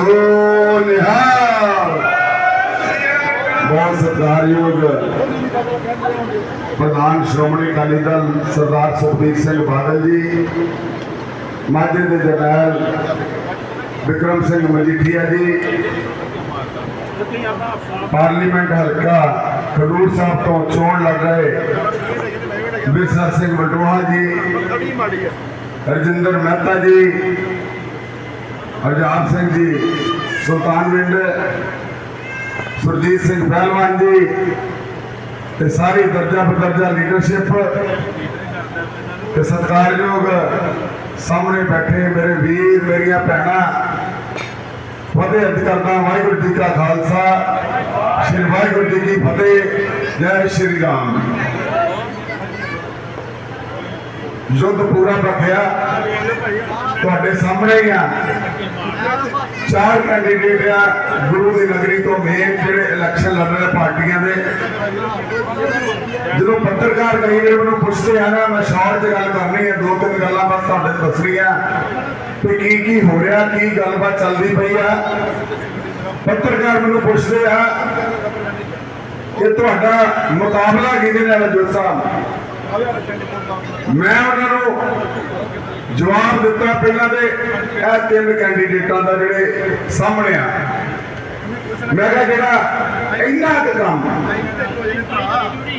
ਸੋ ਨਿਹਾਲ ਬਹੁਤ ਸਤਿਕਾਰਯੋਗ ਪ੍ਰਧਾਨ ਸ਼੍ਰੋਮਣੀ ਅਕਾਲੀ ਦਲ ਸਰਦਾਰ ਸੁਖਬੀਰ ਸਿੰਘ ਬਾਦਲ ਜੀ, ਮਾਝੇ ਦੇ ਜਰਨੈਲ ਵਿਕਰਮ ਸਿੰਘ ਮਜੀਠੀਆ ਜੀ, ਪਾਰਲੀਮੈਂਟ ਹਲਕਾ ਖਡੂਰ ਸਾਹਿਬ ਤੋਂ ਚੋਣ ਲੜ ਰਹੇ ਵਿਰਸਾ ਸਿੰਘ ਬਟੂਹਾ ਜੀ, ਰਜਿੰਦਰ ਮਹਿਤਾ ਜੀ ਹਰਜਾਬ ਸਿੰਘ ਜੀ, ਸੁਲਤਾਨ ਪਿੰਡ, ਸੁਰਜੀਤ ਸਿੰਘ ਪਹਿਲਵਾਨ ਜੀ ਤੇ ਸਾਰੀ ਦਰਜਾ ਬਦਰਜਾ ਲੀਡਰਸ਼ਿਪ ਤੇ ਸਤਿਕਾਰਯੋਗ ਸਾਹਮਣੇ ਬੈਠੇ ਮੇਰੇ ਵੀਰ, ਮੇਰੀਆਂ ਭੈਣਾਂ। ਫਤਿਹ ਅਰਜ਼ ਕਰਦਾ ਵਾਹਿਗੁਰੂ ਜੀ ਕਾ ਖਾਲਸਾ, ਸ੍ਰੀ ਵਾਹਿਗੁਰੂ ਜੀ ਕੀ ਫਤਿਹ, ਜੈ ਸ਼੍ਰੀ ਰਾਮ। ਯੁੱਧ ਪੂਰਾ ਰੱਖਿਆ ਤੁਹਾਡੇ ਸਾਹਮਣੇ ਹੀ ਆ। ਚਾਰ ਕੈਂਡੀਡੇਟ ਆ, ਗੁਰੂ ਦੀ ਨਗਰੀ ਤੋਂ ਮੇਨ ਜਿਹੜੇ ਇਲੈਕਸ਼ਨ ਲੜ ਰਹੇ ਪਾਰਟੀਆਂ ਦੇ। ਜਦੋਂ ਪੱਤਰਕਾਰ ਕਈ ਵਾਰ ਮੈਨੂੰ ਪੁੱਛਦੇ ਆ ਨਾ, ਮੈਂ ਸ਼ਾਰਟ 'ਚ ਗੱਲ ਕਰਨੀ ਹੈ ਦੋ ਤਿੰਨ ਗੱਲਾਂ ਬਸ ਤੁਹਾਡੇ ਨੂੰ ਦੱਸਣੀਆਂ। ਕਿ ਕੀ ਕੀ ਹੋ ਰਿਹਾ, ਕੀ ਗੱਲਬਾਤ ਚੱਲਦੀ ਪਈ ਆ? ਪੱਤਰਕਾਰ ਮੈਨੂੰ ਪੁੱਛਦੇ ਆ ਕਿ ਤੁਹਾਡਾ ਮੁਕਾਬਲਾ ਕਿਹਦੇ ਨਾਲ ਜੋਤ ਸਾਹਿਬ? ਮੈਂ ਉਹਨਾਂ ਨੂੰ ਜਵਾਬ ਦਿੱਤਾ ਪਹਿਲਾਂ ਦੇ ਇਹ ਤਿੰਨ ਕੈਂਡੀਡੇਟਾਂ ਦਾ ਜਿਹੜੇ ਸਾਹਮਣੇ ਆ। ਮੈਂ ਕਿਹਾ ਜਿਹੜਾ ਇੰਨਾ ਕੁ ਕੰਮ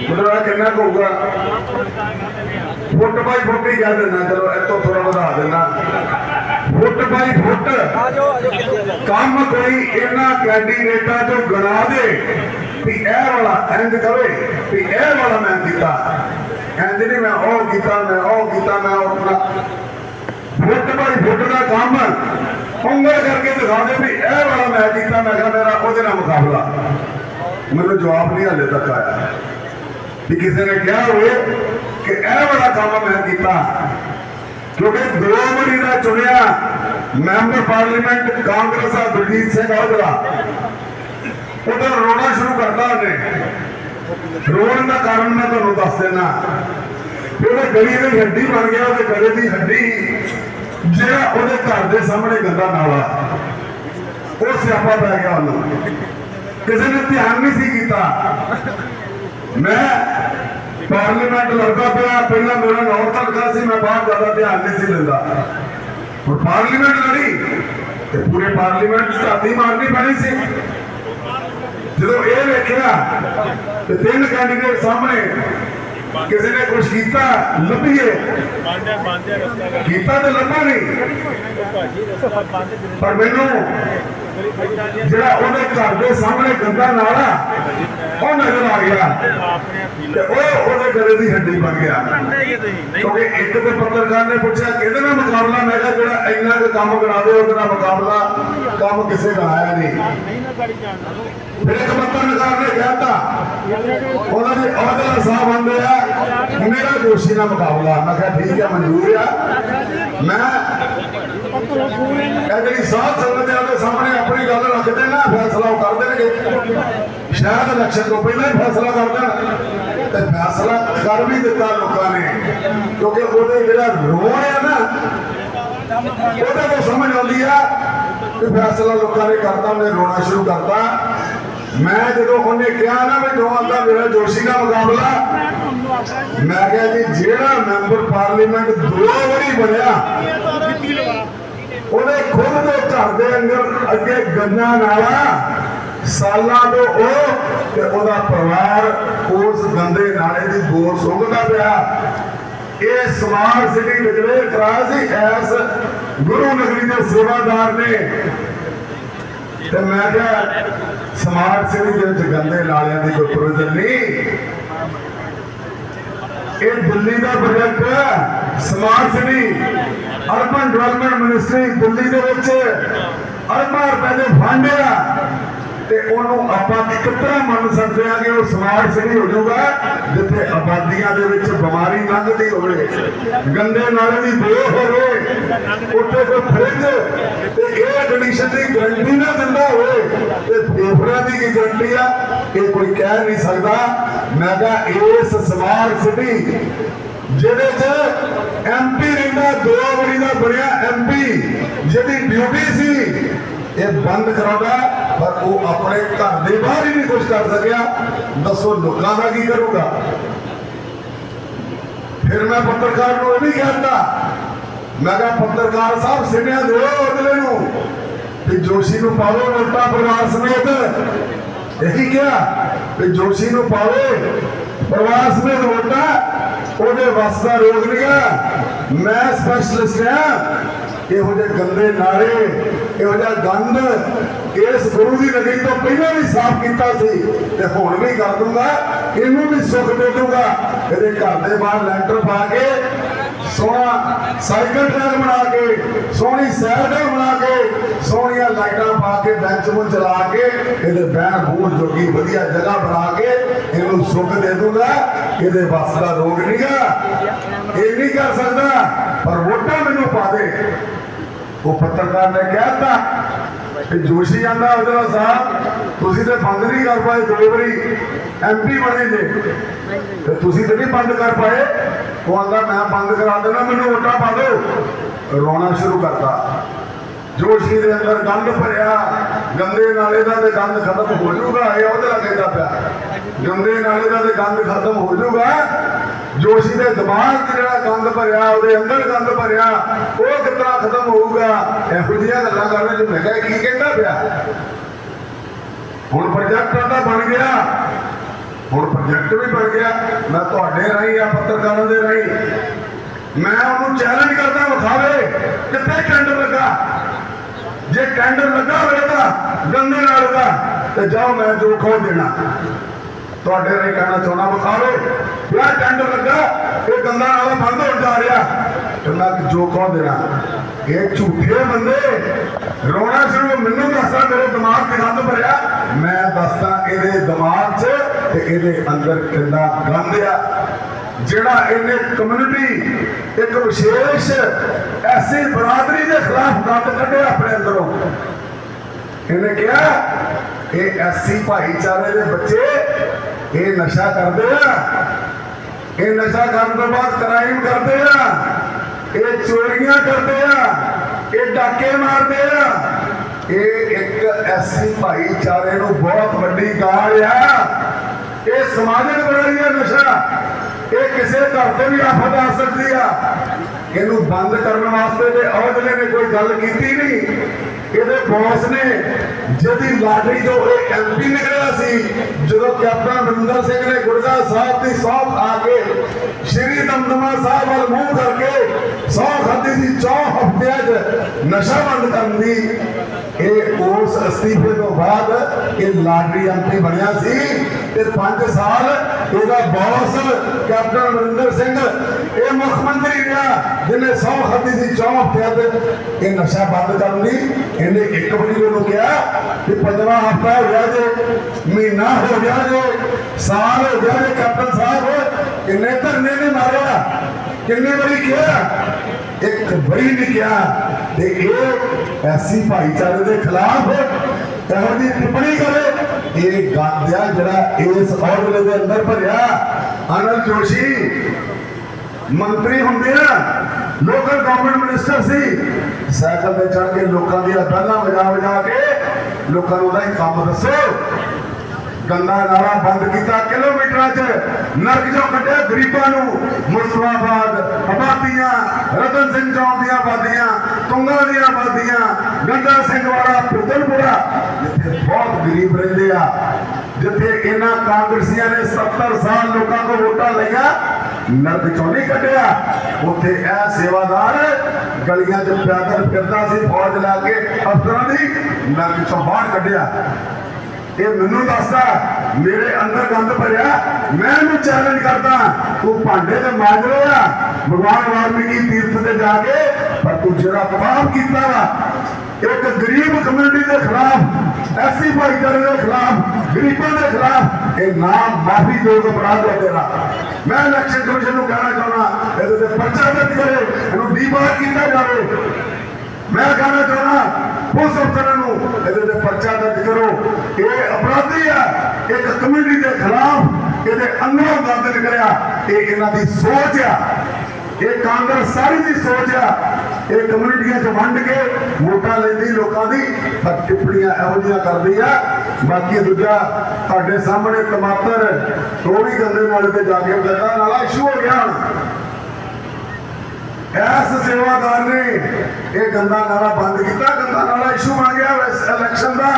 ਮਤਲਬ ਕਿੰਨਾ ਕੁ ਹੋਊਗਾ? ਫੁੱਟ ਬਾਈ ਫੁੱਟ ਹੀ ਕਹਿ ਦਿੰਦਾ, ਚਲੋ ਇਹ ਥੋੜਾ ਵਧਾ ਦੇਣਾ ਫੁੱਟ ਬਾਈ ਫੁੱਟ। ਕੰਮ ਕੋਈ ਇਹਨਾਂ ਕੈਂਡੀਡੇਟਾਂ ਤੋਂ ਗਣਾ ਦੇ ਵੀ ਇਹ ਵਾਲਾ ਇੰਜ ਕਰੇ, ਵੀ ਇਹ ਵਾਲਾ ਮੈਂ ਕੀਤਾ। ਇੰਜ ਨਹੀਂ ਮੈਂ ਉਹ ਕੀਤਾ, ਮੈਂ ਉਹ ਕੀਤਾ, ਮੈਂ ਉਹ ਕੀਤਾ। ਫੁੱਟ ਬਾਈ ਫੁੱਟ ਦਾ ਕੰਮ। ਉਂਗਲ ਕਰਕੇ ਦਿਖਾ ਵੀ ਇਹ ਵਾਲਾ ਮੈਂ ਕੀਤਾ, ਮੈਂ ਕਿਹਾ ਮੇਰਾ ਉਹਦੇ ਨਾਲ ਮੁਕਾਬਲਾ। ਮੈਨੂੰ ਜਵਾਬ ਨਹੀਂ ਹਲੇ ਤੱਕ ਆਇਆ। ਵੀ ਕਿਸੇ ਨੇ ਕਿਹਾ ਹੋਵੇ ਕਿ ਇਹ ਵਾਲਾ ਕੰਮ ਮੈਂ ਕੀਤਾ। ਕਿਉਂਕਿ ਦੋ ਵਾਰੀ ਦਾ ਚੁਣਿਆ ਮੈਂਬਰ ਪਾਰਲੀਮੈਂਟ ਕਾਂਗਰਸ ਦਾ ਗੁਰਜੀਤ ਸਿੰਘ ਔਜਲਾ ਉਹਦਾ ਰੋਣਾ ਸ਼ੁਰੂ ਕਰਦਾ ਉਹਨੇ। ਰੋਣ ਦਾ ਕਾਰਨ ਮੈਂ ਤੁਹਾਨੂੰ ਦੱਸ ਦੇਣਾ ਉਹਦੇ ਗਲੀ ਦੀ ਹੱਡੀ ਬਣ ਗਿਆ, ਉਹਦੇ ਗਲੇ ਦੀ ਹੱਡੀ। ਜਿਹੜਾ ਉਹਦੇ ਘਰ ਦੇ ਸਾਹਮਣੇ ਗੰਦਾ ਨਾਲਾ। ਉਹ ਸਿਆਪਾ ਪੈ ਗਿਆ ਉਹਨੂੰ। ਕਿਸੇ ਨੇ ਧਿਆਨ ਨਹੀਂ ਸੀ ਕੀਤਾ। ਮੈਂ ਪਾਰਲੀਮੈਂਟ ਲੜਦਾ ਪਿਆ, ਪਹਿਲਾਂ ਮੇਰਾ ਨੌਰ ਤੱਕਾ ਸੀ, ਮੈਂ ਬਾਹਰ ਜ਼ਿਆਦਾ ਧਿਆਨ ਨਹੀਂ ਸੀ ਦਿੰਦਾ। ਹੁਣ ਪਾਰਲੀਮੈਂਟ ਲੜੀ ਤੇ ਪੂਰੇ ਪਾਰਲੀਮੈਂਟ 'ਚ ਮਾਰਨੀ ਪੈਣੀ ਸੀ। ਜਦੋਂ ਇਹ ਵੇਖਿਆ ਤੇ ਤਿੰਨ ਕੈਂਡੀਡੇਟ ਸਾਹਮਣੇ ਕਿਸੇ ਨੇ ਕੁਝ ਕੀਤਾ ਲੱਭੀਏ। ਕੀਤਾ ਤੇ ਲੱਭਾ ਨਹੀਂ ਪਰ ਮੈਨੂੰ ਜਿਹੜਾ ਉਹਦੇ ਘਰ ਦੇ ਸਾਹਮਣੇ ਗੰਦਾ ਨਾਲਾ, ਉਹ ਨਜ਼ਰ ਆ ਗਿਆ। ਤੇ ਉਹ ਉਹਦੇ ਗਲੇ ਦੀ ਹੱਡੀ ਬਣ ਗਿਆ। ਕਿਉਂਕਿ ਇੱਕ ਤੇ ਪੱਤਰਕਾਰ ਨੇ ਪੁੱਛਿਆ, ਕਿਹਦੇ ਨਾਲ ਮੁਕਾਬਲਾ? ਮੈਂ ਕਿਹਾ, ਜਿਹੜਾ ਇੰਨਾ ਕੁ ਕੰਮ ਕਰਾ ਉਹਦੇ ਨਾਲ ਮੁਕਾਬਲਾ ਕੰਮ ਕਿਸੇ ਦਾ ਆਇਆ ਨਹੀਂ। ਫਿਰ ਇੱਕ ਪੱਤਰਕਾਰ ਨੇ ਕਹਿਤਾ, ਉਹਨਾਂ ਦੇ ਅਹੁਦੇਦਾਰ ਸਾਹਿਬ ਆਂਦੇ ਆ, ਮੇਰਾ ਦੋਸ਼ੀ ਨਾਲ ਮੁਕਾਬਲਾ। ਮੈਂ ਕਿਹਾ, ਠੀਕ ਹੈ ਮਨਜ਼ੂਰ ਆ। ਮੈਂ ਇਹ ਜਿਹੜੀ ਸਾਧ ਸੰਗਤ ਦੇ ਉਹਦੇ ਸਾਹਮਣੇ ਆਪਣੀ ਗੱਲ ਰੱਖਦੇ ਨਾ, ਫੈਸਲਾ ਉਹ ਕਰ ਦੇਣਗੇ। ਸ਼ਾਇਦ ਇਲੈਕਸ਼ਨ ਤੋਂ ਪਹਿਲਾਂ ਹੀ ਫੈਸਲਾ ਕਰ ਦੇਣ ਤੇ ਫੈਸਲਾ ਕਰ ਵੀ ਦਿੱਤਾ ਲੋਕਾਂ ਨੇ। ਕਿਉਂਕਿ ਉਹਦੇ ਜਿਹੜਾ ਰੋਣ ਆ ਨਾ, ਉਹਦੇ ਤੋਂ ਸਮਝ ਆਉਂਦੀ ਆ ਕਿ ਫੈਸਲਾ ਲੋਕਾਂ ਨੇ ਕਰਤਾ, ਉਹਨੇ ਰੋਣਾ ਸ਼ੁਰੂ ਕਰਤਾ। ਮੈਂ ਜਦੋਂ ਉਹਨੇ ਕਿਹਾ ਨਾ ਵੀ ਦੋਵਾਂ ਦਾ ਮੇਰਾ ਜੋਸ਼ੀ ਨਾਲ ਮੁਕਾਬਲਾ, ਮੈਂ ਕਿਹਾ ਜੀ, ਜਿਹੜਾ ਮੈਂਬਰ ਪਾਰਲੀਮੈਂਟ ਦੋ ਵਾਰੀ ਬਣਿਆ ਉਹਦੇ ਖੁਦ ਦੇ ਘਰ ਦੇ ਅੰਦਰ ਅੱਗੇ ਗੰਨਾ ਨਾਲਾ, ਸਾਲਾਂ ਤੋਂ ਉਹ, ਤੇ ਉਹਦਾ ਪਰਿਵਾਰ ਉਸ ਗੰਦੇ ਨਾਲੇ ਦੀ ਬੋਰ ਸੁੰਘਦਾ ਪਿਆ। ਇਹ ਸਮਾਰਟ ਸਿਟੀ ਵਿਚਲੇ ਕਰਾਇਆ ਸੀ, ਐਸ ਗੁਰੂ ਨਗਰੀ ਦੇ ਸੇਵਾਦਾਰ ਨੇ। ਤੇ ਮੈਂ ਕਿਹਾ ਸਮਾਰਟ ਸਿਟੀ ਦੇ ਵਿੱਚ ਗੰਦੇ ਨਾਲਿਆਂ ਦੀ ਕੋਈ ਪ੍ਰੋਜੈਕਟ ਨਹੀਂ। ਇਹ ਦਿੱਲੀ ਦਾ project smart city. Urban development ministry Delhi ਦੇ ਵਿੱਚ ਅਰਬਾਂ ਰੁਪਏ ਦੇ ਫੰਡ ਆ ਤੇ ਉਹਨੂੰ ਆਪਾਂ ਕਿਤਨਾ ਮੰਨ ਸਕਦੇ ਆ ਕਿ ਉਹ ਸਮਾਰਟ ਸਿਟੀ ਹੋ ਜਾਊਗਾ, ਜਿੱਥੇ ਆਬਾਦੀਆਂ ਦੇ ਵਿੱਚ ਬਿਮਾਰੀ ਲੰਘਦੀ ਹੋਵੇ, ਗੰਦੇ ਨਾਲੇ ਦੀ ਬੋ ਹੋਵੇ, ਉੱਥੇ ਕੋਈ ਫ੍ਰਿਜ ਤੇ ਇਹ ਕੰਡੀਸ਼ਨ ਦੀ ਗਰੰਟੀ ਨਾ ਦਿੰਦਾ ਹੋਵੇ, ਤੇ ਫੇਫੜਿਆਂ ਦੀ ਕੀ ਗਰੰਟੀ ਆ, ਇਹ ਕੋਈ ਕਹਿ ਨਹੀਂ ਸਕਦਾ। ਮੈਂ ਕਿਹਾ ਇਸ ਸਮਾਰਟ ਸਿਟੀ ਜਿਹਦੇ ਚ ਐਮਪੀ ਰਹਿੰਦਾ ਦੋ ਵਾਰੀ ਦਾ ਬਣਿਆ ਐਮਪੀ ਜਿਹਦੀ ਡਿਊਟੀ ਸੀ, ਇਹ ਬੰਦ ਕਰਾਉਂਦਾ, ਪਰ ਉਹ ਆਪਣੇ ਘਰ ਦੇ ਬਾਹਰ ਹੀ ਨਹੀਂ ਕੁਝ ਕਰ ਸਕਿਆ। ਦੱਸੋ ਲੋਕਾਂ ਦਾ ਕੀ ਕਰੂਗਾ? ਫਿਰ ਮੈਂ ਪੱਤਰਕਾਰ ਨੂੰ ਇਹ ਵੀ ਕਹਿੰਦਾ ਮੈਂ ਕਿਹਾ, ਪੱਤਰਕਾਰ ਸਾਹਿਬ ਸਿਨਿਆ ਦਿਓ ਅਗਲੇ ਨੂੰ, ਵੀ ਜੋਸ਼ੀ ਨੂੰ ਪਾਵੋ ਵੋਟਾਂ ਪਰਿਵਾਰ ਸਮੇਤ। ਇਹੀ ਕਿਹਾ, ਵੀ ਜੋਸ਼ੀ ਨੂੰ ਪਾਵੋ ਪਰਿਵਾਰ ਸਮੇਤ ਵੋਟਾਂ। ਉਹਦੇ ਵੱਸ ਦਾ ਰੋਗ ਨਹੀਂ ਮੈਂ ਸਪੈਸ਼ਲਿਸਟ ਆ ਇਹੋ ਜਿਹੇ ਗੰਦੇ ਨਾਲੇ ਇਹੋ ਜਿਹਾ ਗੰਦ ਇਸ ਗੁਰੂ ਦੀ ਨਗਰੀ ਤੋਂ ਪਹਿਲਾਂ ਵੀ ਸਾਫ਼ ਕੀਤਾ ਸੀ ਤੇ ਹੁਣ ਵੀ ਕਰ ਦੂੰਗਾ ਇਹਨੂੰ ਵੀ ਸੁੱਖ ਦੇ ਦੂੰਗਾ ਇਹਦੇ ਘਰ ਦੇ ਬਾਹਰ ਲੈਂਟਰ ਪਾ ਕੇ ਸੋਹਣਾ ਸਾਈਕਲ ਟਰੈਕ ਬਣਾ ਕੇ, ਸੋਹਣੀ ਸੈਰ ਬਣਾ ਕੇ, ਸੋਹਣੀਆਂ ਲਾਈਟਾਂ ਪਾ ਕੇ, ਬੈਂਚ ਨੂੰ ਚਲਾ ਕੇ, ਇਹਦੇ ਬਹਿਣ ਬੂਣ ਜੋਗੀ ਵਧੀਆ ਜਗ੍ਹਾ ਬਣਾ ਕੇ ਇਹਨੂੰ ਸੁੱਖ ਦੇ ਦੂੰਗਾ ਇਹਦੇ ਵੱਸ ਦਾ ਰੋਗ ਨਹੀਂਗਾ ਇਹ ਨਹੀਂ ਕਰ ਸਕਦਾ, ਪਰ ਵੋਟਾਂ ਮੈਨੂੰ ਪਾ ਦੇ। ਉਹ ਪੱਤਰਕਾਰ ਨੇ ਕਹਿਤਾ ਕਿ ਜੋਸ਼ੀ ਜਾਂਦਾ ਉਹਦਾ ਸਾਹਿਬ ਤੁਸੀਂ ਤੇ ਬੰਦ ਨਹੀਂ ਕਰ ਪਾਏ, ਦੋ ਵਾਰੀ ਐਮਪੀ ਬਣੇ ਜੇ ਤੇ ਤੁਸੀਂ ਤੇ ਨਹੀਂ ਬੰਦ ਕਰ ਪਾਏ। ਉਹ ਆਂਦਾ, ਮੈਂ ਬੰਦ ਕਰਾ ਦੇਣਾ ਮੈਨੂੰ ਵੋਟਾਂ ਪਾ ਦਿਓ। ਰੋਣਾ ਸ਼ੁਰੂ ਕਰਤਾ। ਜੋਸ਼ੀ ਦੇ ਅੰਦਰ ਗੰਦ ਭਰਿਆ, ਗੰਦੇ ਨਾਲੇ ਦਾ ਤੇ ਗੰਦ ਖਤਮ ਹੋ ਜਾਊਗਾ, ਇਹ ਉਹਦੇ ਨਾਲ ਕਹਿੰਦਾ ਪਿਆ। ਗੰਦੇ ਨਾਲੇ ਦਾ ਤੇ ਗੰਦ ਖਤਮ ਹੋ ਜਾਊਗਾ ਜੋਸ਼ੀ ਦੇ ਦਿਮਾਗ 'ਚ ਜਿਹੜਾ ਗੰਦ ਭਰਿਆ, ਉਹਦੇ ਅੰਦਰ ਗੰਦ ਭਰਿਆ, ਉਹ ਕਿਤਨਾ ਖਤਮ ਹੋਊਗਾ? ਇਹੋ ਜਿਹੀਆਂ ਗੱਲਾਂ ਕਰਨ ਚ ਮੈਂ ਕੀ ਕਹਿੰਦਾ ਪਿਆ? ਹੁਣ ਪ੍ਰੋਜੈਕਟ ਤਾਂ ਬਣ ਗਿਆ। ਹੁਣ ਪ੍ਰੋਜੈਕਟ ਵੀ ਬਣ ਗਿਆ। ਮੈਂ ਤੁਹਾਡੇ ਰਾਹੀਂ ਆ ਪੱਤਰਕਾਰਾਂ ਦੇ ਰਾਹੀਂ, ਮੈਂ ਉਹਨੂੰ ਚੈਲੰਜ ਕਰਦਾ, ਵਿਖਾਵੇ ਕਿੱਥੇ ਟੈਂਡਰ ਲੱਗਾ? ਜੇ ਟੈਂਡਰ ਲੱਗਾ ਹੋਵੇਗਾ ਗੰਦੇ ਨਾਲ ਦਾ ਤੇ ਜਾਓ ਮੈਂ ਜੋ ਖੋ ਦੇਣਾ। ਤੁਹਾਡੇ ਲਈ ਕਹਿਣਾ ਚਾਹੁੰਦਾ ਵਿਖਾਵੇ। ਯਾ ਟੈਂਡਰ ਲੱਗਾ, ਇਹ ਗੰਦਾ ਨਾਲਾ ਬੰਦ ਹੋਣ ਜਾ ਰਿਹਾ। ਤੇ ਜੋ ਖੋ ਦੇਣਾ। ਇਹ ਝੂਠੇ ਬੰਦੇ। ਰੋਣਾ ਸ਼ੁਰੂ, ਮੈਨੂੰ ਦੱਸਦਾ ਮੇਰੇ ਦਿਮਾਗ 'ਚ ਗੰਦ ਭਰਿਆ। ਮੈਂ ਦੱਸਦਾ ਇਹਦੇ ਦਿਮਾਗ 'ਚ ਤੇ ਇਹਦੇ ਅੰਦਰ ਕਿੰਨਾ ਗੰਦ ਆ। ਜਿਹੜਾ ਇਹਨੇ ਕਮਿਊਨਿਟੀ ਇੱਕ ਵਿਸ਼ੇਸ਼ ਐਸੀ ਬਰਾਦਰੀ ਦੇ ਖਿਲਾਫ ਗੰਦ ਕੱਢਿਆ ਆਪਣੇ ਅੰਦਰੋਂ। ਇਹਨੇ ਕਿਹਾ, ਇਹ ਐਸੀ ਭਾਈਚਾਰੇ ਦੇ ਬੱਚੇ ਇਹ ਨਸ਼ਾ ਕਰਦੇ ਆ। ਇਹ ਨਸ਼ਾ ਕਰਨ ਤੋਂ ਬਾਅਦ ਕ੍ਰਾਈਮ ਕਰਦੇ ਆ। ਇਹ ਚੋਰੀਆਂ ਕਰਦੇ ਆ। ਇਹ ਡਾਕੇ ਮਾਰਦੇ ਆ। ਇਹ ਇੱਕ ਐਸੀ ਭਾਈਚਾਰੇ ਨੂੰ ਬਹੁਤ ਵੱਡੀ ਗਾਲ ਆ। ਇਹ ਸਮਾਜਿਕ ਬੁਰਾਈ ਹੈ ਨਸ਼ਾ। ਇਹ ਕਿਸੇ ਘਰ ਤੇ ਵੀ ਆਫਤ ਆ ਸਕਦੀ ਆ। ਇਹਨੂੰ ਬੰਦ ਕਰਨ ਵਾਸਤੇ ਤੇ ਔਜਲੇ ਨੇ ਕੋਈ ਗੱਲ ਕੀਤੀ ਨਹੀਂ। ਇਹਦੇ ਬੌਸ ਨੇ ਜਿਹਦੀ ਲਾਟਰੀ ਤੋਂ ਇਹ ਐਮਪੀ ਨਿਕਲਿਆ ਸੀ, ਜਦੋਂ ਕੈਪਟਨ ਅਮਰਿੰਦਰ ਸਿੰਘ ਨੇ ਗੁਰਗਾ ਸਾਹਿਬ ਦੀ ਸੌਂਪ ਆ ਕੇ ਸ਼੍ਰੀ ਦਮਦਮਾ ਸਾਹਿਬ ਵੱਲ ਮੂੰਹ ਕਰਕੇ ਸੌ ਖਾਦੀ ਸੀ 4 ਹਫ਼ਤਿਆਂ 'ਚ ਨਸ਼ਾ ਬੰਦ ਕਰਨ ਦੀ ਇਹ ਉਸ ਅਸਤੀਫੇ ਤੋਂ ਬਾਅਦ ਇਹ ਲਾਟਰੀ ਐਮਪੀ ਬਣਿਆ ਸੀ ਤੇ 5 ਸਾਲ ਇਹਦਾ ਬੌਸ ਕੈਪਟਨ ਅਮਰਿੰਦਰ ਸਿੰਘ, ਇਹ ਮੁੱਖ ਮੰਤਰੀ ਰਿਹਾ, ਜਿਹਨੇ ਸੌ ਖਾਦੀ ਸੀ 4 ਹਫ਼ਤਿਆਂ ਤੇ ਇਹ ਨਸ਼ਾ ਬੰਦ ਕਰਨ ਲਈ। ਇਹਨੇ ਇੱਕ ਵਾਰੀ ਉਹਨੂੰ ਕਿਹਾ ਕਿ ਪੰਜਵਾਂ ਹਫ਼ਤਾ ਹੋ ਗਿਆ ਜੇ, ਮਹੀਨਾ ਹੋ ਗਿਆ ਜੇ, ਸਾਲ ਹੋ ਗਿਆ ਜੇ ਕੈਪਟਨ ਸਾਹਿਬ ਕਿੰਨੇ ਧਰਨੇ ਨੇ ਮਾਰਿਆ। ਕਿੰਨੇ ਵਾਰੀ ਕਿਹਾ? ਇੱਕ ਵਾਰੀ ਨਹੀਂ ਕਿਹਾ ਤੇ ਇਹ ਐਸੀ ਭਾਈਚਾਰੇ ਦੇ ਖਿਲਾਫ ਇਹੋ ਜਿਹੀ ਟਿੱਪਣੀ ਕਰੇ। ਇਹ ਗੰਦ ਆ ਜਿਹੜਾ ਇਸ ਔਰਗਲੇ ਦੇ ਅੰਦਰ ਭਰਿਆ, ਅਨਲ ਜੋਸ਼ੀ, ਮੰਤਰੀ ਹੁੰਦੇ ਆ, ਲੋਕਲ ਗਵਰਨਮੈਂਟ ਮਿਨਿਸਟਰ ਸੀ। ਸਾਈਕਲ ਤੇ ਚੜ ਕੇ ਲੋਕਾਂ ਦੀਆਂ ਬੈਲਾਂ ਵਜਾ ਵਜਾ ਕੇ ਲੋਕਾਂ ਨੂੰ ਉਹਦਾ ਕੰਮ ਦੱਸੋ। ਗੰਦਾ ਨਾਲਾ ਬੰਦ ਕੀਤਾ ਕਿਲੋਮੀਟਰਾਂ 'ਚ। ਨਰਕ ਚੋਂ ਕੱਢਿਆ ਗਰੀਬਾਂ ਨੂੰ ਮੁਸਲਾਬਾਦ। ਆਬਾਦੀਆਂ, ਰਤਨ ਸਿੰਘ ਚੌਂਕ ਦੀਆਂ ਆਬਾਦੀਆਂ, ਤੁੰਗਾ ਦੀਆਂ ਆਬਾਦੀਆਂ, ਗੰਡਾ ਸਿੰਘ ਵਾਲਾ ਪੁੱਤਲਪੁਰਾ ਜਿੱਥੇ ਬਹੁਤ ਗਰੀਬ ਰਹਿੰਦੇ ਆ। ਜਿੱਥੇ ਇਹਨਾਂ ਕਾਂਗਰਸੀਆਂ ਨੇ 70 ਸਾਲ ਲੋਕਾਂ ਤੋਂ ਵੋਟਾਂ ਲਈਆਂ, ਨਰਕ ਚੋਂ ਨਹੀਂ ਕੱਢਿਆ। ਉੱਥੇ ਇਹ ਸੇਵਾਦਾਰ ਗਲੀਆਂ 'ਚ ਪੈਦਲ ਫਿਰਦਾ ਸੀ, ਫੌਜ ਲਾ ਕੇ ਅਫਸਰਾਂ ਦੀ, ਨਰਕ ਚੋਂ ਬਾਹਰ ਕੱਢਿਆ। ਇਹ ਮੈਨੂੰ ਦੱਸਦਾ ਮੇਰੇ ਅੰਦਰ ਗੰਦ ਭਰਿਆ, ਮੈਂ ਇਹਨੂੰ ਚੈਲੰਜ ਕਰਦਾ, ਤੂੰ ਭਾਂਡੇ ਤੇ ਮਾਂਜ ਰਿਹਾ ਭਗਵਾਨ ਵਾਲਮੀਕੀ ਤੀਰਥ ਤੇ ਜਾ ਕੇ ਪਰ ਤੂੰ ਜਿਹੜਾ ਪਾਪ ਕੀਤਾ ਵਾ, ਇੱਕ ਗਰੀਬ ਕਮਿਊਨਿਟੀ ਦੇ ਖਿਲਾਫ ਐਸੀ ਭਾਈਚਾਰੇ ਦੇ ਖਿਲਾਫ, ਗਰੀਬਾਂ ਦੇ ਖਿਲਾਫ, ਇਹ ਨਾਮ ਮਾਫੀ ਯੋਗ ਅਪਰਾਧ ਹੈ ਤੇਰਾ। ਮੈਂ ਇਲੈਕਸ਼ਨ ਕਮਿਸ਼ਨ ਨੂੰ ਕਹਿਣਾ ਚਾਹੁੰਦਾ, ਇਹਦੇ ਤੇ ਪਰਚਾ ਦਰਜ ਕਰੇ, ਇਹਨੂੰ ਡੀਬਾਰ ਕੀਤਾ ਜਾਵੇ। ਮੈਂ ਕਹਿਣਾ ਚਾਹੁੰਦਾ, ਪੁਲਿਸ ਅਫਸਰਾਂ ਨੂੰ ਇਹਦੇ ਤੇ ਪਰਚਾ ਦਰਜ ਕਰੋ। ਇਹ ਅਪਰਾਧੀ ਆ। ਇੱਕ ਕਮਿਊਨਿਟੀ ਦੇ ਖਿਲਾਫ ਇਹਦੇ ਅੰਦਰੋਂ ਗੰਦ ਨਿਕਲਿਆ। ਇਹ ਇਹਨਾਂ ਦੀ ਸੋਚ ਆ। ਇਹ ਕਾਂਗਰਸ ਸਾਰੀ ਦੀ ਸੋਚ ਆ। ਇਹ ਕਮਿਊਨਿਟੀਆਂ 'ਚ ਵੰਡ ਕੇ ਵੋਟਾਂ ਲੈਂਦੀ ਲੋਕਾਂ ਦੀ, ਪਰ ਟਿੱਪਣੀਆਂ ਇਹੋ ਜਿਹੀਆਂ ਕਰਦੀ ਆ। ਬਾਕੀ ਦੂਜਾ, ਤੁਹਾਡੇ ਸਾਹਮਣੇ ਟਮਾਟਰ ਉਹ ਵੀ ਗੰਦੇ ਨਾਲੇ ਤੇ ਜਾ ਕੇ ਗੰਦਾ ਨਾਲਾ ਇਸ਼ੂ ਹੋ ਗਿਆ ਹੁਣ। ਐਸ ਸੇਵਾਦਾਰ ਨੇ ਇਹ ਗੰਦਾ ਨਾਲਾ ਬੰਦ ਕੀਤਾ, ਗੰਦਾ ਨਾਲਾ ਇਸ਼ੂ ਬਣ ਗਿਆ ਇਸ ਇਲੈਕਸ਼ਨ ਦਾ।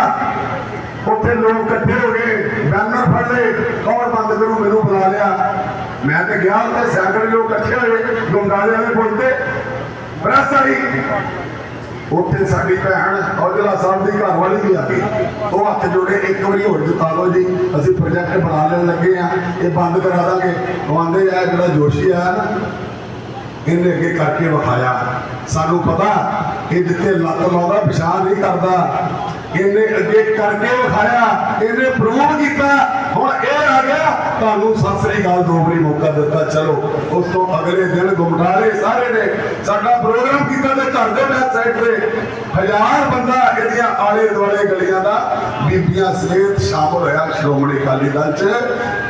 ਉੱਥੇ ਲੋਕ ਇਕੱਠੇ ਹੋ ਗਏ, ਬੈਨਰ ਫੜ ਲਏ ਕੌਣ ਬੰਦ ਕਰੂ, ਮੈਨੂੰ ਬੁਲਾ ਲਿਆ। ਮੈਂ ਤੇ ਗਿਆ ਉੱਥੇ, ਸੈਂਕੜੇ ਲੋਕ ਇਕੱਠੇ ਹੋਏ ਗੁੰਡਾਲੇ ਵਾਲੇ ਪੁੱਲ ਤੇ। ਪ੍ਰੈਸ ਆਈ। ਉੱਥੇ ਸਾਡੀ ਭੈਣ ਔਜਲਾ ਸਾਹਿਬ ਦੀ ਘਰ ਵਾਲੀ ਵੀ ਆ ਗਈ। ਉਹ ਹੱਥ ਜੋੜੇ, ਇੱਕ ਵਾਰੀ ਹੋਰ ਜਿਤਾ ਲਓ ਜੀ। ਅਸੀਂ ਪ੍ਰੋਜੈਕਟ ਬਣਾ ਲੈਣ ਲੱਗੇ ਆ ਇਹ ਬੰਦ ਕਰਾ ਦਾਂਗੇ। ਉਹ ਆਂਦੇ ਆ ਜਿਹੜਾ ਜੋਸ਼ੀ ਆਇਆ ਨਾ ਇਹਨੇ ਅੱਗੇ ਕਰਕੇ ਵਿਖਾਇਆ। ਸਾਨੂੰ ਪਤਾ, ਇਹ ਜਿੱਥੇ ਲੱਤ ਲਾਉਂਦਾ ਪਛਾਣ ਨਹੀਂ ਕਰਦਾ। ਇਹਨੇ ਅੱਗੇ ਕਰਕੇ ਵਿਖਾਇਆ, ਇਹਨੇ ਪ੍ਰੂਵ ਕੀਤਾ। ਹੁਣ ਇਹ ਆ ਗਿਆ, ਤੁਹਾਨੂੰ ਸਤਿ ਸ੍ਰੀ ਅਕਾਲ ਦੋ ਮੌਕਾ ਦਿੱਤਾ। ਚਲੋ, ਉਸ ਤੋਂ ਅਗਲੇ ਦਿਨ ਗੁਮਟਾਲੇ ਸਾਰੇ ਨੇ ਸਾਡਾ ਪ੍ਰੋਗਰਾਮ ਕੀਤਾ ਤੇ ਘਰ ਦੇ ਬੈਕ ਸਾਈਡ ਤੇ ਹਜ਼ਾਰ ਬੰਦਾ ਇਹਦੀਆਂ ਆਲੇ ਦੁਆਲੇ ਗਲੀਆਂ ਦਾ ਬੀਬੀਆਂ ਸਮੇਤ ਸ਼ਾਮਲ ਹੋਇਆ ਸ਼੍ਰੋਮਣੀ ਅਕਾਲੀ ਦਲ ਚ।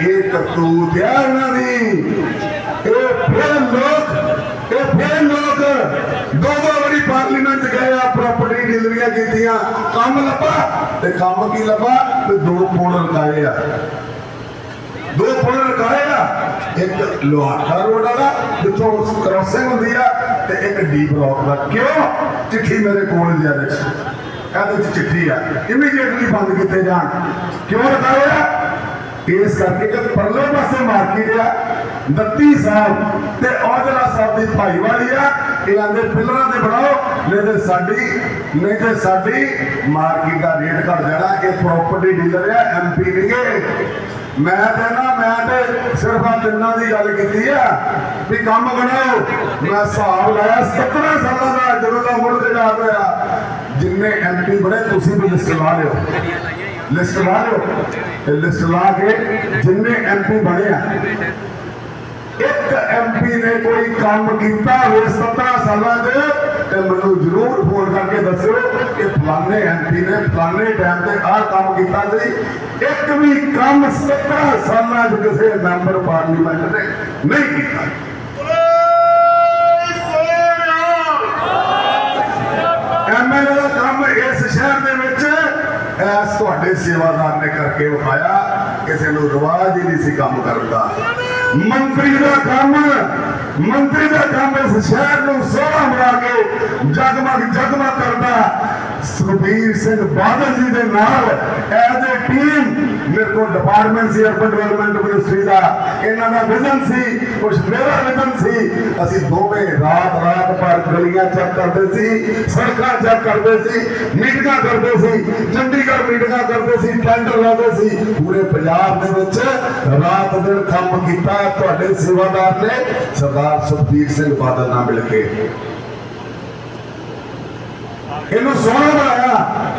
ਇਹ ਕਰਤੂਤ ਹੈ ਇਹਨਾਂ ਦੀ। ਇਹ ਫਿਰ ਲੋਕ, ਇਹ ਫਿਰ ਲੋਕ ਦੋ ਦੋ ਵਾਰੀ ਪਾਰਲੀਮੈਂਟ ਗਏ ਆ ਪ੍ਰਾਪਰਟੀ ਕੀਤੀਆਂ। ਕੰਮ ਲੱਭਾ ਤੇ ਕੰਮ ਕੀ ਲੱਭਾ? ਤੇ ਦੋ ਪੁਲ ਲਗਾਏ ਆ। ਦੋ ਪੁਲ ਲਗਾਏ ਆ। ਇੱਕ ਲੋਹਾਟਾ ਰੋਡ ਵਾਲਾ, ਜਿੱਥੋਂ ਕ੍ਰੋਸਿੰਗ ਹੁੰਦੀ ਆ, ਤੇ ਇੱਕ ਡੀ ਬਲਾਕ ਦਾ। ਕਿਉਂ? ਚਿੱਠੀ ਮੇਰੇ ਕੋਲ ਲਿਆ ਵਿੱਚ ਇਹਦੇ ਵਿੱਚ ਚਿੱਠੀ ਆ। ਇਮੀਡੀਏਟਲੀ ਬੰਦ ਕੀਤੇ ਜਾਣ। ਕਿਉਂ ਲਗਾਏ ਆ? ਇਸ ਕਰਕੇ ਕਿ ਪਰਲੇ ਪਾਸੇ ਮਾਰਕੀਟ ਆ ਦੱਤੀ ਸਾਹਿਬ ਤੇ ਔਜਲਾ ਸਾਹਿਬ ਦੀ ਭਾਈਵਾਲੀ ਆ। ਇਹ ਆਂਦੇ, ਪਿਲਰਾਂ ਤੇ ਬਣਾਓ, ਨਹੀਂ ਤੇ ਸਾਡੀ, ਨਹੀਂ ਤੇ ਸਾਡੀ ਮਾਰਕੀਟ ਦਾ ਰੇਟ ਘਟ ਜਾਣਾ। ਇਹ ਪ੍ਰਾਪਰਟੀ ਡੀਲਰ ਆ ਐਮਪੀ ਨਹੀਂਗੇ ਮੈਂ ਤੇ ਨਾ, ਮੈਂ ਤੇ ਸਿਰਫ ਆ ਤਿੰਨਾਂ ਦੀ ਗੱਲ ਕੀਤੀ ਆ ਵੀ ਕੰਮ ਬਣਾਓ। ਮੈਂ ਹਿਸਾਬ ਲਾਇਆ 17 ਸਾਲਾਂ ਦਾ ਜਦੋਂ ਦਾ ਮੁਲਕ ਆਜ਼ਾਦ ਹੋਇਆ ਜਿੰਨੇ ਐਮਪੀ ਬਣੇ, ਤੁਸੀਂ ਵੀ ਲਿਸਟ ਲਾ ਲਿਓ। ਲਿਸਟ ਲਾ ਲਿਓ। ਲਿਸਟ ਲਾ ਕੇ ਜਿੰਨੇ ਐਮਪੀ ਬਣੇ ਆ ਇੱਕ ਐਮਪੀ ਨੇ ਕੋਈ ਕੰਮ ਕੀਤਾ ਹੋਵੇ 17 ਸਾਲਾਂ 'ਚ ਤੇ ਮੈਨੂੰ ਜ਼ਰੂਰ ਫੋਨ ਕਰਕੇ ਦੱਸਿਓ ਕਿ ਫਲਾਣੇ ਐਮਪੀ ਨੇ ਫਲਾਣੇ ਟਾਈਮ ਤੇ ਆਹ ਕੰਮ ਕੀਤਾ ਸੀ। ਇੱਕ ਵੀ ਕੰਮ 17 ਸਾਲਾਂ 'ਚ ਕਿਸੇ ਮੈਂਬਰ ਪਾਰਲੀਮੈਂਟ ਨੇ ਨਹੀਂ ਕੀਤਾ। ਐਮਐਲਏ ਦਾ ਕੰਮ ਇਸ ਸ਼ਹਿਰ ਦੇ ਵਿੱਚ ਐਸ ਤੁਹਾਡੇ ਸੇਵਾਦਾਰ ਨੇ ਕਰਕੇ ਵਿਖਾਇਆ ਕਿਸੇ ਨੂੰ ਰਿਵਾਜ ਹੀ ਨਹੀਂ ਸੀ ਕੰਮ ਕਰਨ ਦਾ। ਮੰਤਰੀ ਦਾ ਕੰਮ, ਮੰਤਰੀ ਦਾ ਕੰਮ ਇਸ ਸ਼ਹਿਰ ਨੂੰ ਸੋਹਣਾ ਬਣਾ ਕੇ ਜਗਮਗ ਜਗਮਗ ਕਰਦਾ। ਸੁਖਬੀਰ ਸਿੰਘ ਬਾਦਲ ਜੀ ਦੇ ਨਾਲ ਐਜ਼ ਅ ਟੀਮ ਮੇਰੇ ਕੋਲ ਡਿਪਾਰਟਮੈਂਟ ਸੀ ਅਰਬਨ ਡਿਵੈਲਪਮੈਂਟ ਮਿਨਿਸਟਰੀ ਦਾ। ਇਹਨਾਂ ਦਾ ਵਿਜ਼ਨ ਸੀ ਕੁਝ ਮੇਰਾ ਵਿਜ਼ਨ ਸੀ। ਅਸੀਂ ਦੋਵੇਂ ਰਾਤ ਰਾਤ ਭਰ ਗਲੀਆਂ ਚੈੱਕ ਕਰਦੇ ਸੀ, ਸੜਕਾਂ ਚੈੱਕ ਕਰਦੇ ਸੀ, ਮੀਟਿੰਗਾਂ ਕਰਦੇ ਸੀ, ਚੰਡੀਗੜ੍ਹ ਮੀਟਿੰਗਾਂ ਕਰਦੇ ਸੀ ਟੈਂਡਰ ਲਾਉਂਦੇ ਸੀ। ਪੂਰੇ ਪੰਜਾਬ ਦੇ ਵਿੱਚ ਰਾਤ ਦਿਨ ਕੰਮ ਕੀਤਾ ਤੁਹਾਡੇ ਸੇਵਾਦਾਰ ਨੇ, ਸਰਦਾਰ ਸੁਖਬੀਰ ਸਿੰਘ ਬਾਦਲ ਨਾਲ ਮਿਲ ਕੇ। ਇਹਨੂੰ ਸੋਹਣਾ ਬਣਾਇਆ।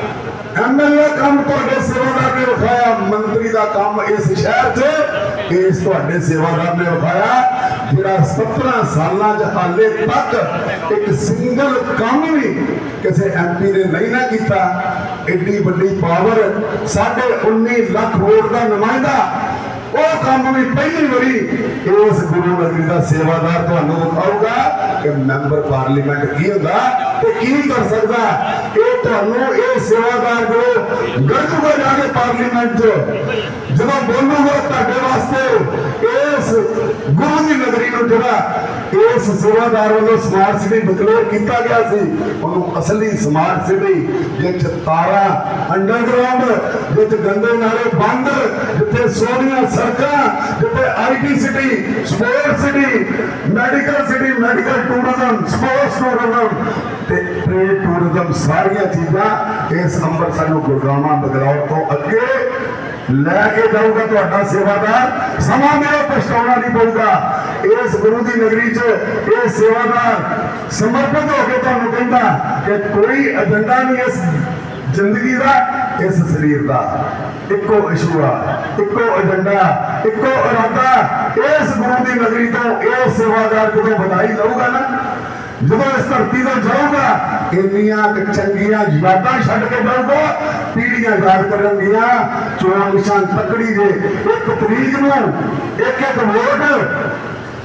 ਐਮਐਲਏ ਕੰਮ ਤੁਹਾਡੇ ਸੇਵਾਦਾਰ ਨੇ ਵਿਖਾਇਆ। ਮੰਤਰੀ ਦਾ ਕੰਮ ਇਸ ਸ਼ਹਿਰ 'ਚ, ਇਸ ਤੁਹਾਡੇ ਸੇਵਾਦਾਰ ਨੇ ਵਿਖਾਇਆ। ਜਿਹੜਾ 17 ਸਾਲਾਂ 'ਚ ਹਾਲੇ ਤੱਕ ਇੱਕ ਸਿੰਗਲ ਕੰਮ ਵੀ ਕਿਸੇ ਐਮਪੀ ਨੇ ਨਹੀਂ ਨਾ ਕੀਤਾ। ਐਡੀ ਵੱਡੀ ਪਾਵਰ 19 ਲੱਖ ਵੋਟ ਦਾ ਨੁਮਾਇੰਦਾ। ਉਹ ਕੰਮ ਵੀ ਪਹਿਲੀ ਵਾਰੀ ਇਸ ਗੁਰੂ ਨਗਰੀ ਦਾ ਸੇਵਾਦਾਰ ਤੁਹਾਨੂੰ ਵਿਖਾਊਗਾ ਕਿ ਮੈਂਬਰ ਪਾਰਲੀਮੈਂਟ ਕੀ ਹੁੰਦਾ ਤੇ ਕੀ ਕਰ ਸਕਦਾ ਇਹ ਤੁਹਾਨੂੰ ਇਹ ਸੇਵਾਦਾਰ ਜੋ ਗਲਤ ਜਾ ਕੇ ਪਾਰਲੀਮੈਂਟ 'ਚ। ਜਦੋਂ ਬੋਲੂਗਾ ਤੁਹਾਡੇ ਵਾਸਤੇ ਇਸ ਗੁਰੂ ਦੀ ਨਗਰੀ ਨੂੰ ਜਿਹੜਾ ਇਸ ਸੇਵਾਦਾਰ ਵੱਲੋਂ ਸਮਾਰਟ ਸਿਟੀ ਡਿਕਲੇਅਰ ਕੀਤਾ ਗਿਆ ਸੀ, ਉਹਨੂੰ ਅਸਲੀ ਸਮਾਰਟ ਸਿਟੀ ਜਿੱਥੇ ਤਾਰਾ ਅੰਡਰਗਰਾਉਂਡ ਜਿੱਥੇ ਗੰਦੇ ਨਾਲੇ ਬੰਦ, ਜਿੱਥੇ ਸੋਹਣੀਆਂ ਸੜਕਾਂ, ਜਿੱਥੇ IT city sport city medical city medical tourism sports tourism ਤੇ ਟ੍ਰੇਡ ਟੂਰਿਜ਼ਮ ਸਾਰੀਆਂ ਚੀਜ਼ਾਂ ਇਸ ਅੰਮ੍ਰਿਤਸਰ ਨੂੰ ਗੁਰਗਾਵਾਂ ਬਦਲਾਉ ਤੋਂ ਅੱਗੇ ਲੈ ਕੇ ਜਾਊਗਾ ਤੁਹਾਡਾ ਸੇਵਾਦਾਰ। ਸਮਾਂ ਮੇਰਾ ਪਛਤਾਉਣਾ ਨਹੀਂ ਪਊਗਾ। ਇਸ ਗੁਰੂ ਦੀ ਨਗਰੀ 'ਚ ਇਹ ਸੇਵਾਦਾਰ ਸਮਰਪਿਤ ਹੋ ਕੇ ਤੁਹਾਨੂੰ ਕਹਿੰਦਾ ਕਿ ਕੋਈ ਏਜੰਡਾ ਨਹੀਂ ਇਸ ਜ਼ਿੰਦਗੀ ਦਾ, ਇਸ ਸਰੀਰ ਦਾ। ਇੱਕੋ ਇਸ਼ੂਆ, ਇੱਕੋ ਏਜੰਡਾ ਇੱਕੋ ਇਰਾਦਾ। ਇਸ ਗੁਰੂ ਦੀ ਨਗਰੀ ਤੋਂ ਇਹ ਸੇਵਾਦਾਰ ਜਦੋਂ ਵਧਾਈ ਲਊਗਾ ਨਾ, ਜਦੋਂ ਇਸ ਧਰਤੀ ਤੋਂ ਜਾਊਗਾ ਇੰਨੀਆਂ ਚੰਗੀਆਂ ਯਾਦਾਂ ਛੱਡ ਕੇ ਜਾਊਗਾ। ਪੀੜ੍ਹੀਆਂ ਯਾਦ ਕਰਨਗੀਆਂ ਚੋਣ ਨਿਸ਼ਾਨ ਤੱਕੜੀ ਦੇ। ਇੱਕ ਤਰੀਕ ਨੂੰ ਇੱਕ ਇੱਕ ਵੋਟ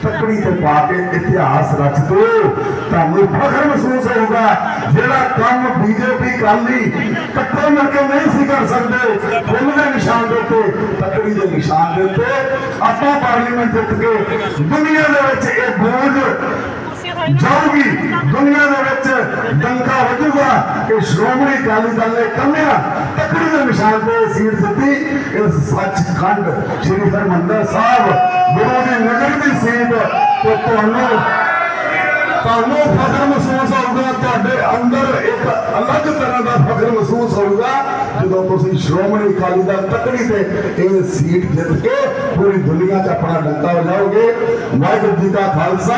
ਤਕੜੀ ਤੇ ਪਾ ਕੇ ਇਤਿਹਾਸ ਰਚ ਦੋ। ਤੁਹਾਨੂੰ ਫਖਰ ਮਹਿਸੂਸ ਹੋਊਗਾ, ਜਿਹੜਾ ਕੰਮ ਬੀਜੇਪੀ ਕਾਲੀ ਇਕੱਠੇ ਮਰ ਕੇ ਨਹੀਂ ਸੀ ਕਰ ਸਕਦੇ। ਫੁੱਲ ਦੇ ਨਿਸ਼ਾਨ ਦੇ ਉੱਤੇ ਤਕੜੀ ਦੇ ਨਿਸ਼ਾਨ ਦੇ ਉੱਤੇ ਆਪਾਂ ਪਾਰਲੀਮੈਂਟ ਜਿੱਤ ਕੇ ਦੁਨੀਆ ਦੇ ਵਿੱਚ ਇਹ ਬੋਝ ਜਾਊਗੀ। ਦੁਨੀਆ ਦੇ ਵਿੱਚ ਡੰਕਾ ਵੱਜੂਗਾ ਕਿ ਸ਼੍ਰੋਮਣੀ ਅਕਾਲੀ ਦਲ ਨੇ ਕੰਮਿਆ ਤਕੜੀ ਦੇ ਨਿਸ਼ਾਨ ਤੇ ਸੀਟ ਦਿੱਤੀ। ਇਸ ਸੱਚਖੰਡ ਸ੍ਰੀ ਹਰਮੰਦਰ ਸਾਹਿਬ ਗੁਰੂ ਦੀ ਨਗਰ ਦੀ ਸੀਟ ਤੇ ਤੁਹਾਨੂੰ ਤੁਹਾਨੂੰ ਫਖਰ ਮਹਿਸੂਸ ਹੋਊਗਾ। ਤੁਹਾਡੇ ਅੰਦਰ ਇੱਕ ਅਲੱਗ ਤਰ੍ਹਾਂ ਦਾ ਫਖਰ ਮਹਿਸੂਸ ਹੋਊਗਾ। ਜਦੋਂ ਤੁਸੀਂ ਸ਼੍ਰੋਮਣੀ ਅਕਾਲੀ ਦਲ ਤਕੜੀ ਤੇ ਇਹ ਸੀਟ ਜਿੱਤ ਕੇ ਪੂਰੀ ਦੁਨੀਆ 'ਚ ਆਪਣਾ ਡੰਕਾ ਵਜਾਓਗੇ। ਵਾਹਿਗੁਰੂ ਜੀ ਕਾ ਖਾਲਸਾ।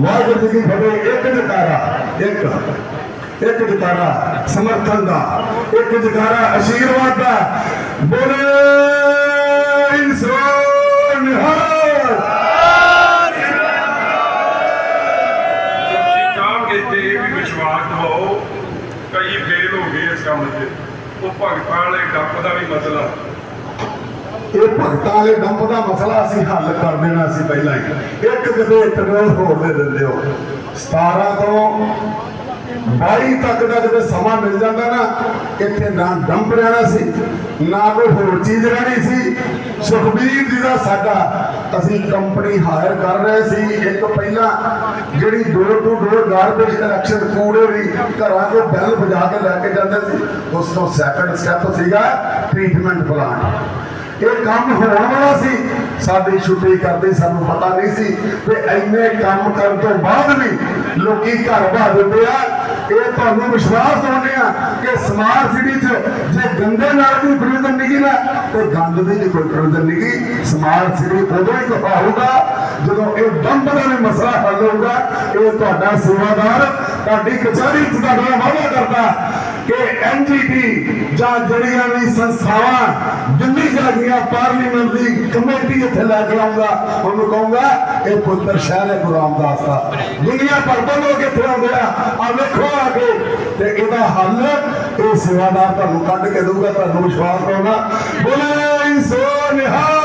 ਵਾਹਿਗੁਰੂ ਜੀ ਕੀ ਫਤਿਹ, ਇੱਕ ਜਕਾਰਾ ਇੱਕ ਇੱਕ ਜਕਾਰਾ ਸਮਰਥਨ ਦਾ, ਇੱਕ ਜਕਾਰਾ ਆਸ਼ੀਰਵਾਦ ਦਾ। ਬੋਲੇ ਇਨਸਾਨ ਨਿਹਾਲ ਤੁਸੀਂ ਚਾਹੋਗੇ ਤੇ ਵੀ ਵਿਸ਼ਵਾਸ ਦਿਵਾਓ ਕਈ ਫੇਲ ਹੋ ਗਏ ਇਸ ਕੰਮ 'ਚ। ਉਹ ਭਗਤਾਂ ਵਾਲੇ ਡੱਪ ਦਾ ਵੀ ਮਸਲਾ ਇਹ ਭਗਤਾਂ ਵਾਲੇ ਡੰਪ ਦਾ ਮਸਲਾ ਅਸੀਂ ਹੱਲ ਕਰ ਦੇਣਾ ਸੀ ਪਹਿਲਾਂ ਹੀ। ਇੱਕ ਕਿਤੇ ਇੰਟਰਵਿਊ ਹੋਰ ਦੇ ਦਿੰਦੇ ਹੋ। 17 ਤੋਂ 22 ਤੱਕ ਦਾ ਜਦੋਂ ਸਮਾਂ ਮਿਲ ਜਾਂਦਾ ਨਾ, ਇੱਥੇ ਨਾ ਡੰਪ ਰਹਿਣਾ ਸੀ, ਨਾ ਕੋਈ ਹੋਰ ਚੀਜ਼ ਰਹਿਣੀ ਸੀ। ਸੁਖਬੀਰ ਜੀ ਦਾ ਸਾਡਾ, ਅਸੀਂ ਕੰਪਨੀ ਹਾਇਰ ਕਰ ਰਹੇ ਸੀ। ਇੱਕ ਪਹਿਲਾਂ ਜਿਹੜੀ door to door garbage collection ਕੂੜੇ ਵੀ ਘਰਾਂ ਤੋਂ ਬੈਲ ਵਜਾ ਕੇ ਲੈ ਕੇ ਜਾਂਦੇ ਸੀ, ਉਸ ਤੋਂ ਸੈਕੰਡ ਸਟੈਪ ਸੀਗਾ ਟ੍ਰੀਟਮੈਂਟ ਪਲਾਂਟ ਇਹ ਕੰਮ ਹੋਣ ਵਾਲਾ ਸੀ। ਸਾਡੀ ਛੁੱਟੀ ਕਰਦੇ ਸਾਨੂੰ ਪਤਾ ਨਹੀਂ ਸੀ ਤੇ ਇੰਨੇ ਕੰਮ ਕਰਨ ਤੋਂ ਬਾਅਦ ਵੀ ਲੋਕੀ ਘਰ ਬਾ ਦਿੰਦੇ ਆ। ਇਹ ਤੁਹਾਨੂੰ ਵਿਸ਼ਵਾਸ ਦਿਵਾਉਂਦੇ ਆ ਕਿ ਸਮਾਰਟ ਸਿਟੀ 'ਚ ਜੇ ਗੰਦੇ ਨਾਲ ਦੀ ਪ੍ਰੋਵੀਜ਼ਨ ਨਹੀਂ ਨਾ, ਤੇ ਗੰਦ ਦੀ ਵੀ ਕੋਈ ਪ੍ਰੋਵੀਜ਼ਨ ਨਹੀਂ ਸਮਾਰਟ ਸਿਟੀ ਉਦੋਂ ਹੀ ਕਫਾ ਹੋਊਗਾ, ਜਦੋਂ ਇਹ ਬੰਦ ਦਾ ਵੀ ਮਸਲਾ ਹੱਲ ਹੋਊਗਾ। ਇਹ ਤੁਹਾਡਾ ਸੇਵਾਦਾਰ, ਤੁਹਾਡੀ ਕਚਹਿਰੀ 'ਚ ਤੁਹਾਡਾ ਵਾਅਦਾ ਕਰਦਾ ਕਿ ਐਨਜੀਟੀ ਜਾਂ ਜਿਹੜੀਆਂ ਵੀ ਸੰਸਥਾਵਾਂ ਦਿੱਲੀ ਜਾ ਗਈਆਂ ਪਾਰਲੀਮੈਂਟ ਦੀ ਕਮੇਟੀ ਇੱਥੇ ਲੈ ਕੇ ਆਉਂਗਾ ਉਹਨੂੰ ਕਹੂੰਗਾ, ਇਹ ਪੁੱਤਰ ਸ਼ਹਿਰ ਹੈ ਗੁਰੂ ਰਾਮਦਾਸ ਦਾ। ਦੁਨੀਆ ਭਰ ਤੋਂ ਲੋਕ ਇੱਥੇ ਆਉਂਦੇ ਆ। ਆ ਵੇਖੋ ਆ ਕੇ, ਤੇ ਇਹਦਾ ਹੱਲ, ਇਹ ਸੇਵਾਦਾਰ ਤੁਹਾਨੂੰ ਕੱਢ ਕੇ ਦਊਗਾ, ਤੁਹਾਨੂੰ ਵਿਸ਼ਵਾਸ ਹੋਣਾ ਬੋਲੇ, ਸੋ ਨਿਹਾਲ।